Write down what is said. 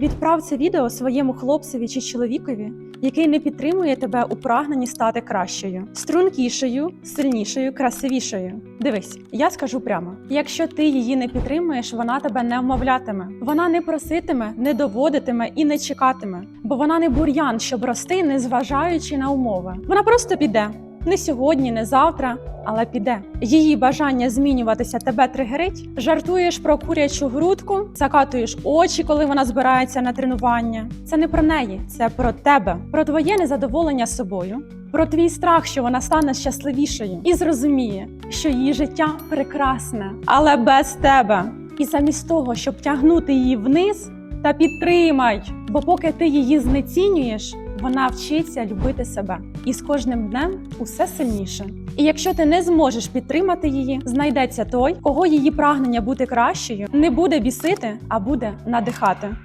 Відправ це відео своєму хлопцеві чи чоловікові, який не підтримує тебе у прагненні стати кращою, стрункішою, сильнішою, красивішою. Дивись, я скажу прямо: якщо ти її не підтримуєш, вона тебе не вмовлятиме. Вона не проситиме, не доводитиме і не чекатиме, бо вона не бур'ян, щоб рости, не зважаючи на умови. Вона просто піде. Не сьогодні, не завтра, але піде. Її бажання змінюватися тебе тригерить. Жартуєш про курячу грудку, закатуєш очі, коли вона збирається на тренування. Це не про неї, це про тебе, про твоє незадоволення собою, про твій страх, що вона стане щасливішою, і зрозуміє, що її життя прекрасне, але без тебе. І замість того, щоб тягнути її вниз, та підтримай, бо поки ти її знецінюєш, вона вчиться любити себе, і з кожним днем усе сильніше. І якщо ти не зможеш підтримати її, знайдеться той, кого її прагнення бути кращою не буде бісити, а буде надихати.